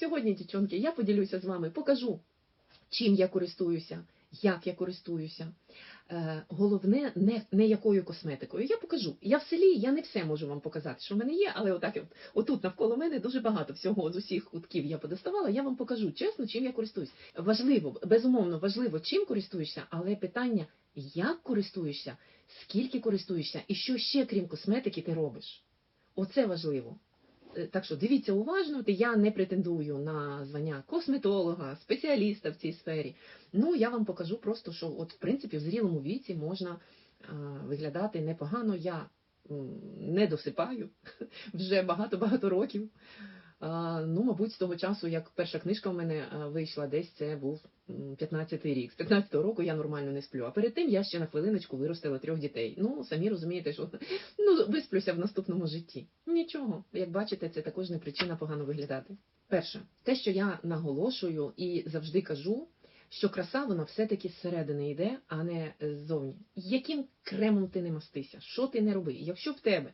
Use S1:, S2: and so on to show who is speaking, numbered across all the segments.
S1: сьогодні, дівчонки, я поділюся з вами, покажу, чим я користуюся, як я користуюся. Е, головне, не, не якою косметикою. Я покажу. Я в селі, я не все можу вам показати, що в мене є, але отак, от, отут навколо мене дуже багато всього з усіх кутків я подоставала. Я вам покажу чесно, чим я користуюсь. Важливо, безумовно, важливо, чим користуєшся, але питання, як користуєшся, скільки користуєшся, і що ще, крім косметики, ти робиш. Оце важливо. Е, Так що дивіться уважно, я не претендую на звання косметолога, спеціаліста в цій сфері. Ну, я вам покажу просто, що от, в принципі, в зрілому віці можна виглядати непогано. Я не досипаю вже багато-багато років. Ну, мабуть, з того часу, як перша книжка в мене вийшла, десь це був м, 15-й рік. З 15-го року я нормально не сплю. А перед тим я ще на хвилиночку виростила трьох дітей. Ну, самі розумієте, що ну, висплюся в наступному житті. Нічого, як бачите, це також не причина погано виглядати. Перше, те, що я наголошую і завжди кажу, що краса вона все-таки зсередини йде, а не ззовні. Яким кремом ти не мастися, що ти не роби? Якщо в тебе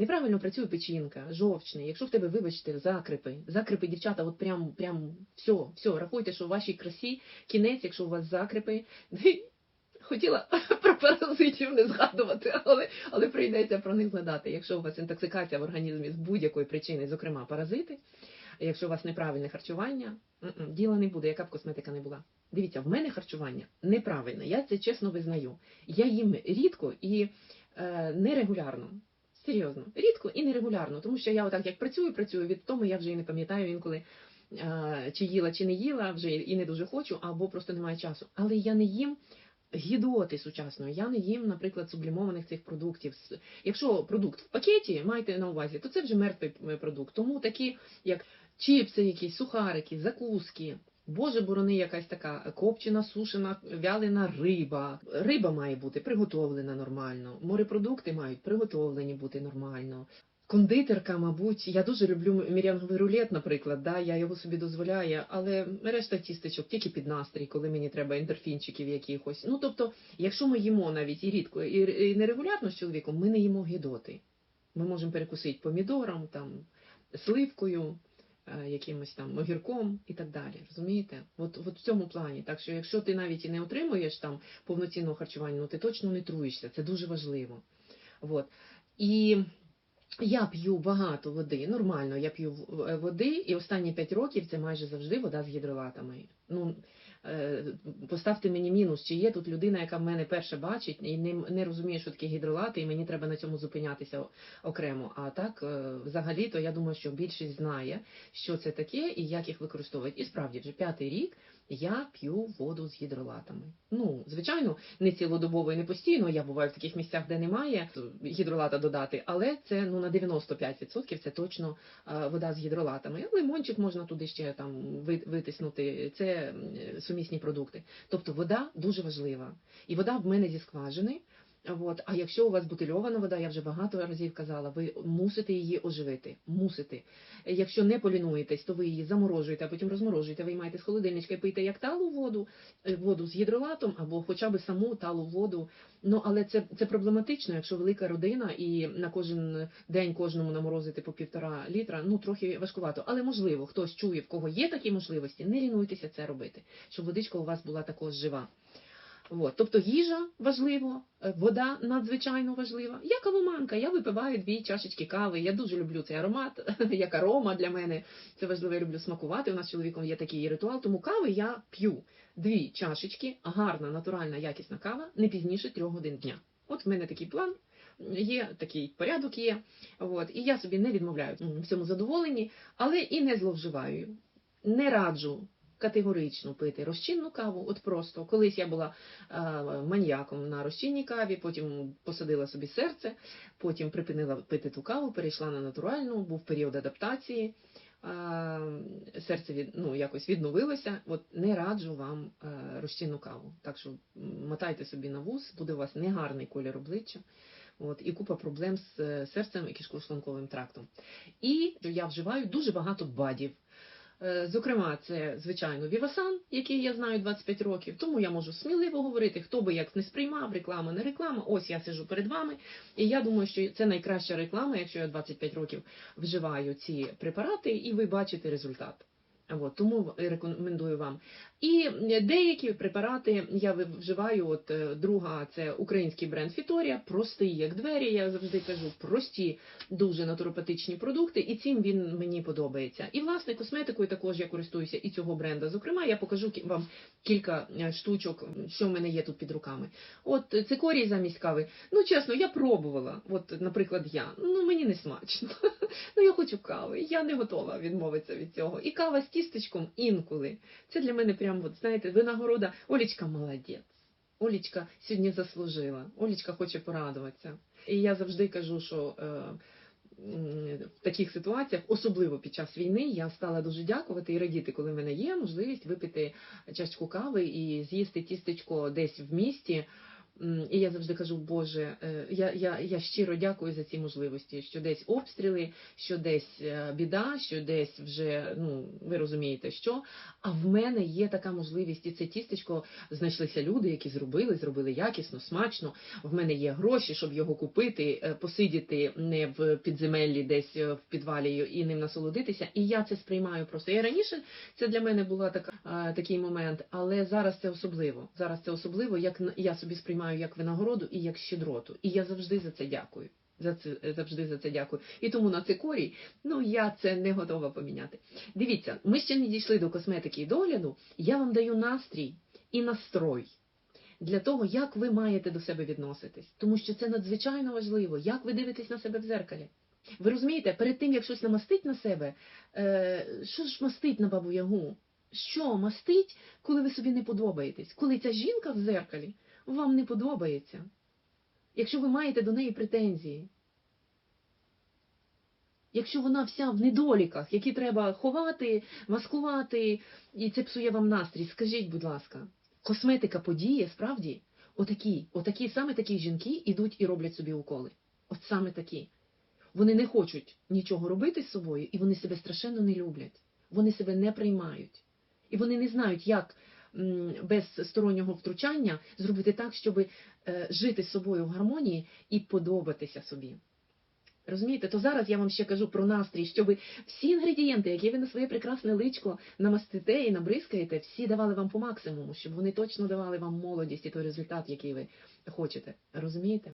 S1: неправильно працює печінка, жовчний, якщо в тебе, вибачте, закрипи, закрипи, дівчата, от прям, прям все, все, рахуйте, що в вашій красі кінець, якщо у вас закрипи. Хотіла про паразитів не згадувати, але, але прийдеться про них згадати. Якщо у вас інтоксикація в організмі з будь-якої причини, зокрема паразити, якщо у вас неправильне харчування, діла не буде, яка б косметика не була. Дивіться, в мене харчування неправильне, я це чесно визнаю. Я їм рідко і е, нерегулярно. Серйозно, рідко і нерегулярно, тому що я отак як працюю, працюю від тому, я вже і не пам'ятаю інколи, чи їла, чи не їла, вже і не дуже хочу, або просто немає часу. Але я не їм гідоти сучасної. Я не їм, наприклад, сублімованих цих продуктів. Якщо продукт в пакеті, майте на увазі, то це вже мертвий е, продукт. Тому такі, як чіпси, якісь сухарики, закуски. Боже борони, якась така копчена, сушена, вялена риба. Риба має бути приготовлена нормально. Морепродукти мають приготовлені бути нормально. Кондитерка, мабуть, я дуже люблю мірянговий рулет, наприклад, да, я його собі дозволяю, але решта тістечок тільки під настрій, коли мені треба ендорфінчиків якихось. Ну тобто, якщо ми їмо навіть і рідко, і, нерегулярно з чоловіком, ми не їмо гідоти. Ми можемо перекусити помідором, там, сливкою, якимось там огірком і так далі. Розумієте? От, от в цьому плані. Так що, якщо ти навіть і не отримуєш там повноцінного харчування, ну ти точно не труєшся, Це дуже важливо. От. І я п'ю багато води, нормально, я п'ю е, води, і останні 5 років це майже завжди вода з гідролатами. Ну, е, поставте мені мінус, чи є тут людина, яка в мене перше бачить і не, не розуміє, що таке гідролати, і мені треба на цьому зупинятися окремо. А так, е, взагалі, то я думаю, що більшість знає, що це таке і як їх використовують. І справді, вже п'ятий рік я п'ю воду з гідролатами. Ну, звичайно, не цілодобово і не постійно. Я буваю в таких місцях, де немає гідролата додати, але це ну на 95% це точно вода з гідролатами. Лимончик можна туди ще там ви- витиснути. Це сумісні продукти. Тобто вода дуже важлива. І вода в мене зі скважини. От. А якщо у вас бутильована вода, я вже багато разів казала, ви мусите її оживити. Мусите. Якщо не полінуєтесь, то ви її заморожуєте, а потім розморожуєте, виймаєте з холодильничка і пийте як талу воду, е, воду з гідролатом або хоча б саму талу воду. Ну але це, це проблематично, якщо велика родина і на кожен день кожному наморозити по півтора літра, ну трохи важкувато. Але можливо, хтось чує, в кого є такі можливості, не лінуйтеся це робити, щоб водичка у вас була також жива. От. Тобто їжа важливо, е, вода надзвичайно важлива. Я кавоманка, я випиваю дві чашечки кави. Я дуже люблю цей аромат, як арома для мене. Це важливо, я люблю смакувати. У нас з чоловіком є такий ритуал, тому кави я п'ю дві чашечки, гарна, натуральна, якісна кава, не пізніше трьох годин дня. От в мене такий план. Є такий порядок є, от, і я собі не відмовляю в цьому задоволенні, але і не зловживаю. Не раджу категорично пити розчинну каву. От просто колись я була е, маньяком на розчинній каві, потім посадила собі серце, потім припинила пити ту каву, перейшла на натуральну, був період адаптації. е, Серце від, ну, якось відновилося. От не раджу вам е, розчинну каву. Так що мотайте собі на вуз, буде у вас негарний колір обличчя. От, і купа проблем з серцем і кишково-шлунковим трактом. І я вживаю дуже багато бадів. Е, Зокрема, це звичайно Вівасан, який я знаю 25 років, тому я можу сміливо говорити, хто би як не сприймав, реклама, не реклама. Ось я сижу перед вами, і я думаю, що це найкраща реклама, якщо я 25 років вживаю ці препарати, і ви бачите результат. От, тому рекомендую вам. І деякі препарати я вживаю. От е, друга це український бренд Фіторія, простий як двері. Я завжди кажу, прості, дуже натуропатичні продукти, і цим він мені подобається. І власне косметикою також я користуюся і цього бренда. Зокрема, я покажу вам кілька е, штучок, що в мене є тут під руками. От цикорій замість кави. Ну чесно, я пробувала. От, наприклад, я. Ну мені не смачно. Ну я хочу кави. Я не готова відмовитися від цього. І кава з тістечком інколи. Це для мене прям, от, знаєте, винагорода. Олічка молодець. Олічка сьогодні заслужила. Олічка хоче порадуватися. І я завжди кажу, що е, в таких ситуаціях, особливо під час війни, я стала дуже дякувати і радіти, коли в мене є можливість випити чашку кави і з'їсти тістечко десь в місті. І я завжди кажу, Боже, е, я, я, я щиро дякую за ці можливості, що десь обстріли, що десь е, біда, що десь вже, ну ви розумієте, що. А в мене є така можливість, і це тістечко знайшлися люди, які зробили, зробили якісно, смачно. В мене є гроші, щоб його купити, е, посидіти не в підземеллі, десь в підвалі і ним насолодитися. І я це сприймаю просто. Я раніше це для мене була така такий момент, але зараз це особливо. Зараз це особливо, як я собі сприймаю як винагороду і як щедроту. І я завжди за це дякую. За це завжди за це дякую. І тому на цикорій, ну я це не готова поміняти. Дивіться, ми ще не дійшли до косметики і догляду. Я вам даю настрій і настрой для того, як ви маєте до себе відноситись, тому що це надзвичайно важливо, як ви дивитесь на себе в зеркалі. Ви розумієте, перед тим як щось намастить на себе, е, що ж мастить на бабу ягу? Що мастить, коли ви собі не подобаєтесь? Коли ця жінка в зеркалі вам не подобається? Якщо ви маєте до неї претензії, якщо вона вся в недоліках, які треба ховати, маскувати, і це псує вам настрій, скажіть, будь ласка, косметика подіє, справді, отакі, отакі, саме такі жінки ідуть і роблять собі уколи. От саме такі. Вони не хочуть нічого робити з собою, і вони себе страшенно не люблять. Вони себе не приймають. І вони не знають, як без стороннього втручання зробити так, щоб е, жити з собою в гармонії і подобатися собі. Розумієте, то зараз я вам ще кажу про настрій, щоб всі інгредієнти, які ви на своє прекрасне личко намастите і набризкаєте, всі давали вам по максимуму, щоб вони точно давали вам молодість і той результат, який ви хочете. Розумієте?